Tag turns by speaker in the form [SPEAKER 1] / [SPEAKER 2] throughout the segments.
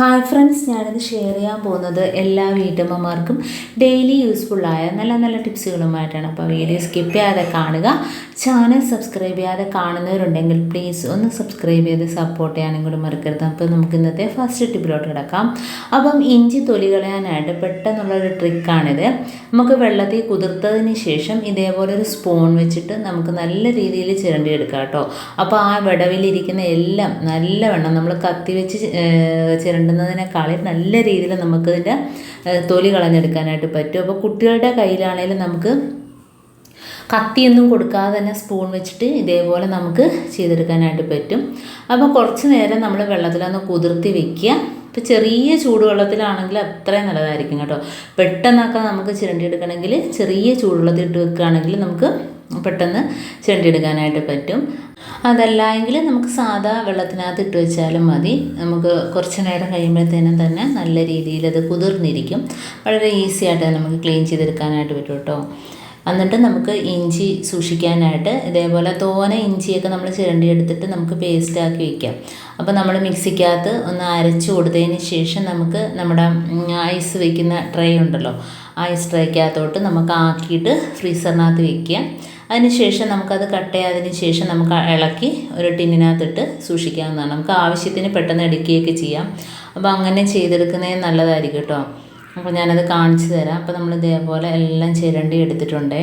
[SPEAKER 1] Hi friends ഞാനിത് share ചെയ്യാൻ പോകുന്നത് എല്ലാ വീട്ടമ്മമാർക്കും ഡെയിലി യൂസ്ഫുള്ളായ നല്ല നല്ല ടിപ്സുകളുമായിട്ടാണ് അപ്പോൾ വീഡിയോ സ്കിപ്പ് ചെയ്യാതെ കാണുക. ചാനൽ സബ്സ്ക്രൈബ് ചെയ്യാതെ കാണുന്നവരുണ്ടെങ്കിൽ പ്ലീസ് ഒന്ന് സബ്സ്ക്രൈബ് ചെയ്ത് സപ്പോർട്ട് ചെയ്യാനും കൂടി മറക്കരുത്. അപ്പോൾ നമുക്ക് ഇന്നത്തെ ഫസ്റ്റ് ടിപ്പിലോട്ട് കിടക്കാം. അപ്പം ഇഞ്ചി തൊലി കളയാനായിട്ട് പെട്ടെന്നുള്ളൊരു ട്രിക്കാണിത് നമുക്ക് വെള്ളത്തിൽ കുതിർത്തതിന് ശേഷം ഇതേപോലെ ഒരു സ്പൂൺ വെച്ചിട്ട് നമുക്ക് നല്ല രീതിയിൽ ചിരണ്ടി എടുക്കാം കേട്ടോ. അപ്പോൾ ആ വിടവിലിരിക്കുന്ന എല്ലാം നല്ലവണ്ണം നമ്മൾ കത്തി വെച്ച് ഏഹ്, ചിരണ്ടുന്നതിനേക്കാളും നല്ല രീതിയിൽ നമുക്കിതിന്റെ തൊലി കളഞ്ഞെടുക്കാനായിട്ട് പറ്റും. അപ്പോൾ കുട്ടികളുടെ കയ്യിലാണെങ്കിലും നമുക്ക് കത്തിയൊന്നും കൊടുക്കാതെ തന്നെ സ്പൂൺ വെച്ചിട്ട് ഇതേപോലെ നമുക്ക് ചെയ്തെടുക്കാനായിട്ട് പറ്റും. അപ്പോൾ കുറച്ച് നേരം നമ്മൾ വെള്ളത്തിലൊന്ന് കുതിർത്തി വെക്കുക. ഇപ്പോൾ ചെറിയ ചൂടുവെള്ളത്തിലാണെങ്കിൽ അത്രയും നല്ലതായിരിക്കും കേട്ടോ. പെട്ടെന്നൊക്കെ നമുക്ക് ചിരണ്ടിയെടുക്കണമെങ്കിൽ ചെറിയ ചൂടുവെള്ളത്തിൽ ഇട്ട് വെക്കുകയാണെങ്കിൽ നമുക്ക് പെട്ടെന്ന് ചെണ്ടിയെടുക്കാനായിട്ട് പറ്റും. അതല്ല എങ്കിൽ നമുക്ക് സാധാ വെള്ളത്തിനകത്ത് ഇട്ട് വെച്ചാലും മതി. നമുക്ക് കുറച്ച് നേരം കഴിയുമ്പോഴത്തേനും തന്നെ നല്ല രീതിയിൽ അത് കുതിർന്നിരിക്കും. വളരെ ഈസി ആയിട്ട് നമുക്ക് ക്ലീൻ ചെയ്തെടുക്കാനായിട്ട് പറ്റും കേട്ടോ. എന്നിട്ട് നമുക്ക് ഇഞ്ചി സൂക്ഷിക്കാനായിട്ട് ഇതേപോലെ തോന ഇഞ്ചിയൊക്കെ നമ്മൾ ചിരണ്ടി എടുത്തിട്ട് നമുക്ക് പേസ്റ്റാക്കി വയ്ക്കാം അപ്പോൾ നമ്മൾ മിക്സിക്കകത്ത് ഒന്ന് അരച്ച് കൊടുത്തതിന് ശേഷം നമുക്ക് നമ്മുടെ ഐസ് വയ്ക്കുന്ന ട്രേ ഉണ്ടല്ലോ. ഐസ് ട്രേക്കകത്തോട്ട് നമുക്ക് ആക്കിയിട്ട് ഫ്രീസറിനകത്ത് വെക്കുക അതിനുശേഷം നമുക്കത് കട്ട് ചെയ്തതിന് ശേഷം നമുക്ക് ഇളക്കി ഒരു ടിന്നിനകത്തിട്ട് സൂക്ഷിക്കാവുന്നതാണ്. നമുക്ക് ആവശ്യത്തിന് പെട്ടെന്ന് എടുക്കുകയൊക്കെ ചെയ്യാം. അപ്പോൾ അങ്ങനെ ചെയ്തെടുക്കുന്നത് നല്ലതായിരിക്കും കേട്ടോ അപ്പോൾ ഞാനത് കാണിച്ചു തരാം. അപ്പോൾ നമ്മൾ ഇതേപോലെ എല്ലാം ചിരണ്ടി എടുത്തിട്ടുണ്ടേ.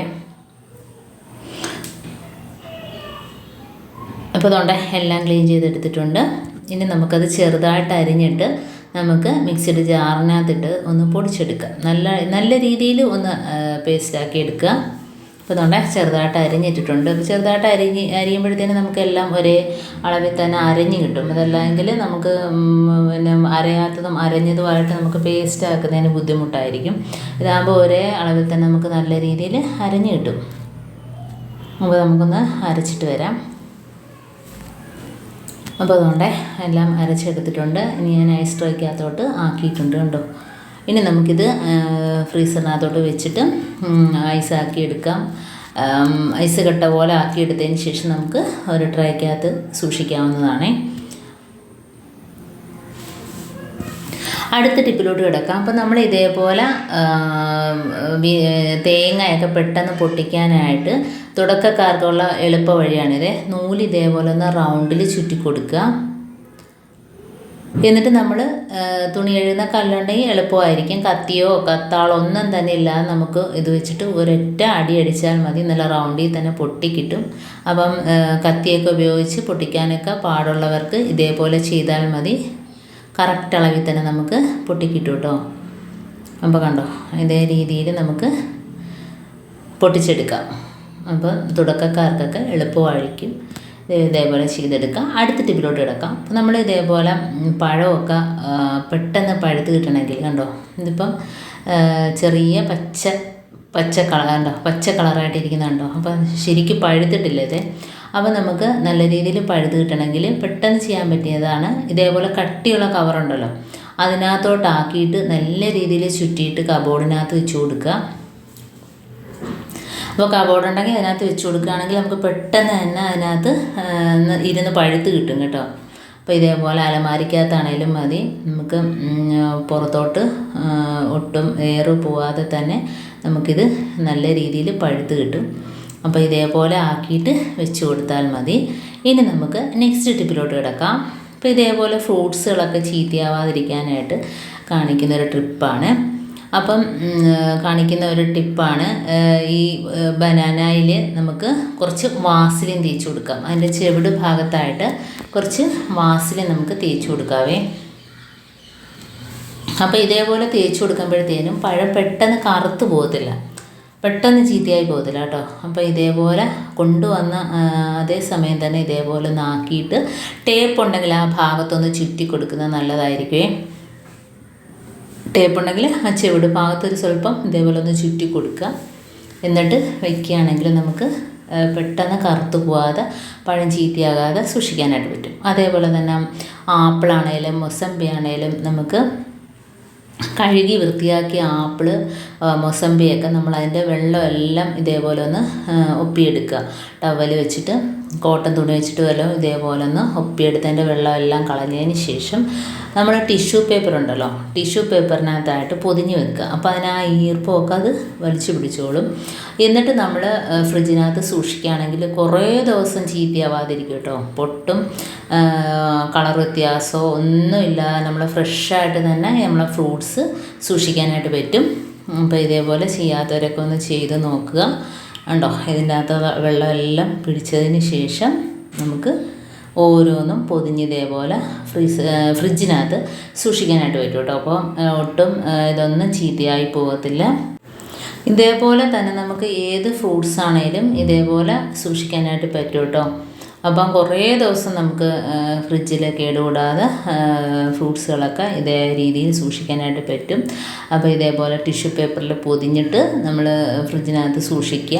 [SPEAKER 1] അപ്പോൾ അതുകൊണ്ട് എല്ലാം ക്ലീൻ ചെയ്തെടുത്തിട്ടുണ്ട്. ഇനി നമുക്കത് ചെറുതായിട്ട് അരിഞ്ഞിട്ട് നമുക്ക് മിക്സിയുടെ ജാറിനകത്തിട്ട് ഒന്ന് പൊടിച്ചെടുക്കാം. നല്ല നല്ല രീതിയിൽ ഒന്ന് പേസ്റ്റാക്കി എടുക്കുക. അപ്പോൾ നമ്മുടെ ചെറുതായിട്ട് അരിഞ്ഞിട്ടിട്ടുണ്ട്. അപ്പോൾ ചെറുതായിട്ട് അരിഞ്ഞ് അരിയുമ്പോഴത്തേനും നമുക്കെല്ലാം ഒരേ അളവിൽ തന്നെ അരഞ്ഞ് കിട്ടും. അതല്ലെങ്കിൽ നമുക്ക് പിന്നെ അരയാത്തതും അരഞ്ഞതുമായിട്ട് നമുക്ക് പേസ്റ്റ് ആക്കുന്നതിന് ബുദ്ധിമുട്ടായിരിക്കും. ഇതാകുമ്പോൾ ഒരേ അളവിൽ തന്നെ നമുക്ക് നല്ല രീതിയിൽ അരഞ്ഞ് കിട്ടും. അപ്പോൾ നമുക്കൊന്ന് അരച്ചിട്ട് വരാം. അപ്പോൾ അതുകൊണ്ട് എല്ലാം അരച്ചെടുത്തിട്ടുണ്ട്. ഇനി ഞാൻ ഐസ് ട്രേക്കകത്തോട്ട് ആക്കിയിട്ടുണ്ട് കണ്ടോ? ഇനി നമുക്കിത് ഫ്രീസറിനകത്തോട്ട് വെച്ചിട്ട് ഐസാക്കി എടുക്കാം ഐസ് കട്ട പോലെ ആക്കിയെടുത്തതിന് ശേഷം നമുക്ക് ഒരു ട്രേക്കകത്ത് സൂക്ഷിക്കാവുന്നതാണേ. അടുത്ത ടിപ്പിലോട്ട് കിടക്കാം. അപ്പോൾ നമ്മൾ ഇതേപോലെ തേങ്ങയൊക്കെ പെട്ടെന്ന് പൊട്ടിക്കാനായിട്ട് തുടക്കക്കാർക്കുള്ള എളുപ്പ വഴിയാണിത് നൂൽ ഇതേപോലെ ഒന്ന് റൗണ്ടിൽ ചുറ്റി കൊടുക്കുക എന്നിട്ട് നമ്മൾ തുണി എഴുതുന്ന കല്ലുണ്ടെങ്കിൽ എളുപ്പമായിരിക്കും. കത്തിയോ കത്താളോ ഒന്നും തന്നെ ഇല്ലാതെ നമുക്ക് ഇത് വെച്ചിട്ട് ഒരൊറ്റ അടി അടിച്ചാൽ മതി. നല്ല റൗണ്ടിൽ തന്നെ പൊട്ടിക്കിട്ടും അപ്പം കത്തിയൊക്കെ ഉപയോഗിച്ച് പൊട്ടിക്കാനൊക്കെ പാടുള്ളവർക്ക് ഇതേപോലെ ചെയ്താൽ മതി. കറക്റ്റ് അളവിൽ തന്നെ നമുക്ക് പൊട്ടിക്കിട്ടും കേട്ടോ അപ്പോൾ കണ്ടോ ഇതേ രീതിയിൽ നമുക്ക് പൊട്ടിച്ചെടുക്കാം. അപ്പം തുടക്കക്കാർക്കൊക്കെ എളുപ്പമായിരിക്കും. ഇതേപോലെ ചെയ്തെടുക്കുക അടുത്ത ടിപ്പിലോട്ട് കിടക്കാം. നമ്മൾ ഇതേപോലെ പഴമൊക്കെ പെട്ടെന്ന് പഴുത്ത് കിട്ടണമെങ്കിൽ കണ്ടോ ഇതിപ്പം ചെറിയ പച്ച പച്ച കളർ കണ്ടോ പച്ച കളറായിട്ടിരിക്കുന്നുണ്ടോ അപ്പം ശരിക്കും പഴുത്തിട്ടില്ല ഇത്. അപ്പോൾ നമുക്ക് നല്ല രീതിയിൽ പഴുത്ത് കിട്ടണമെങ്കിൽ പെട്ടെന്ന് ചെയ്യാൻ പറ്റിയതാണ്. ഇതേപോലെ കട്ടിയുള്ള കവറുണ്ടല്ലോ അതിനകത്തോട്ടാക്കിയിട്ട് നല്ല രീതിയിൽ ചുറ്റിയിട്ട് കബോർഡിനകത്ത് വെച്ച് കൊടുക്കുക. അപ്പോൾ കബോർഡ് ഉണ്ടെങ്കിൽ അതിനകത്ത് വെച്ച് കൊടുക്കുകയാണെങ്കിൽ നമുക്ക് പെട്ടെന്ന് തന്നെ അതിനകത്ത് ഇരുന്ന് പഴുത്ത് കിട്ടും കേട്ടോ. അപ്പോൾ ഇതേപോലെ അലമാരിക്കകത്താണേലും മതി. നമുക്ക് പുറത്തോട്ട് ഒട്ടും എയർ പോവാതെ തന്നെ നമുക്കിത് നല്ല രീതിയിൽ പഴുത്ത് കിട്ടും. അപ്പോൾ ഇതേപോലെ ആക്കിയിട്ട് വെച്ച് കൊടുത്താൽ മതി. ഇനി നമുക്ക് നെക്സ്റ്റ് ടിപ്പിലോട്ട് കിടക്കാം. അപ്പോൾ ഇതേപോലെ ഫ്രൂട്ട്സുകളൊക്കെ ചീത്തയാവാതിരിക്കാനായിട്ട് കാണിക്കുന്ന ഒരു ട്രിപ്പാണ് അപ്പം കാണിക്കുന്ന ഒരു ടിപ്പാണ് ഈ ബനാനയിൽ നമുക്ക് കുറച്ച് വാസലിൻ തേച്ച് കൊടുക്കാം. അതിന്റെ ചെവിട് ഭാഗത്തായിട്ട് കുറച്ച് വാസലിൻ നമുക്ക് തേച്ച് കൊടുക്കാവേ. അപ്പോൾ ഇതേപോലെ തേച്ച് കൊടുക്കുമ്പോഴത്തേനും പഴം പെട്ടെന്ന് കറുത്ത് പോകത്തില്ല. പെട്ടെന്ന് ചീത്തയായി പോകത്തില്ല കേട്ടോ. അപ്പോൾ ഇതേപോലെ കൊണ്ടുവന്ന അതേ സമയം തന്നെ ഇതേപോലെ ഒന്ന് ആക്കിയിട്ട് ടേപ്പ് ഉണ്ടെങ്കിൽ ആ ഭാഗത്തൊന്ന് ചുറ്റി കൊടുക്കുന്നത് നല്ലതായിരിക്കുമേ ടേപ്പ് ഉണ്ടെങ്കിൽ ആ ചെവിട് ഭാഗത്തൊരു സ്വല്പം ഇതേപോലെ ഒന്ന് ചുറ്റി കൊടുക്കുക. എന്നിട്ട് വയ്ക്കുകയാണെങ്കിൽ നമുക്ക് പെട്ടെന്ന് കറുത്ത് പോവാതെ പഴം ചീത്തയാകാതെ സൂക്ഷിക്കാനായിട്ട് പറ്റും. അതേപോലെ തന്നെ ആപ്പിളാണേലും മൊസമ്പി ആണേലും നമുക്ക് കഴുകി വൃത്തിയാക്കിയ ആപ്പിൾ മൊസമ്പിയൊക്കെ നമ്മൾ അതിന്റെ വെള്ളമെല്ലാം ഇതേപോലെ ഒന്ന് ഒപ്പിയെടുക്കുക. ടവൽ വെച്ചിട്ട് കോട്ടൺ തുണി വെച്ചിട്ട് വല്ലതും ഇതേപോലെ ഒന്ന് ഒപ്പിയെടുത്തതിന്റെ വെള്ളമെല്ലാം കളഞ്ഞതിന് ശേഷം നമ്മൾ ടിഷ്യൂ പേപ്പർ ഉണ്ടല്ലോ ടിഷ്യൂ പേപ്പറിനകത്തായിട്ട് പൊതിഞ്ഞ് വെക്കുക. അപ്പോൾ അതിന് ആ ഈർപ്പമൊക്കെ അത് വലിച്ചു പിടിച്ചോളും. എന്നിട്ട് നമ്മൾ ഫ്രിഡ്ജിനകത്ത് സൂക്ഷിക്കുകയാണെങ്കിൽ കുറേ ദിവസം ചീത്തയാവാതിരിക്കും കേട്ടോ. പൊട്ടും കളർ വ്യത്യാസമോ ഒന്നുമില്ലാതെ നമ്മൾ ഫ്രഷായിട്ട് തന്നെ നമ്മളെ ഫ്രൂട്ട്സ് സൂക്ഷിക്കാനായിട്ട് പറ്റും. അപ്പോൾ ഇതേപോലെ ചെയ്യാത്തവരൊക്കെ ഒന്ന് ചെയ്ത് നോക്കുക. ഉണ്ടോ ഇതിന്റെ വെള്ളമെല്ലാം പിടിച്ചതിന് ശേഷം നമുക്ക് ഓരോന്നും പൊതിഞ്ഞ് ഇതേപോലെ ഫ്രീസ് ഫ്രിഡ്ജിനകത്ത് സൂക്ഷിക്കാനായിട്ട് പറ്റും കേട്ടോ. അപ്പം ഒട്ടും ഇതൊന്നും ചീത്തയായി പോകത്തില്ല. ഇതേപോലെ തന്നെ നമുക്ക് ഏത് ഫ്രൂട്ട്സ് ആണേലും ഇതേപോലെ സൂക്ഷിക്കാനായിട്ട് പറ്റും കേട്ടോ. അപ്പം കുറേ ദിവസം നമുക്ക് ഫ്രിഡ്ജിൽ കേടുകൂടാതെ ഫ്രൂട്ട്സുകളൊക്കെ ഇതേ രീതിയിൽ സൂക്ഷിക്കാനായിട്ട് പറ്റും. അപ്പോൾ ഇതേപോലെ ടിഷ്യൂ പേപ്പറിൽ പൊതിഞ്ഞിട്ട് നമ്മൾ ഫ്രിഡ്ജിനകത്ത് സൂക്ഷിക്കുക.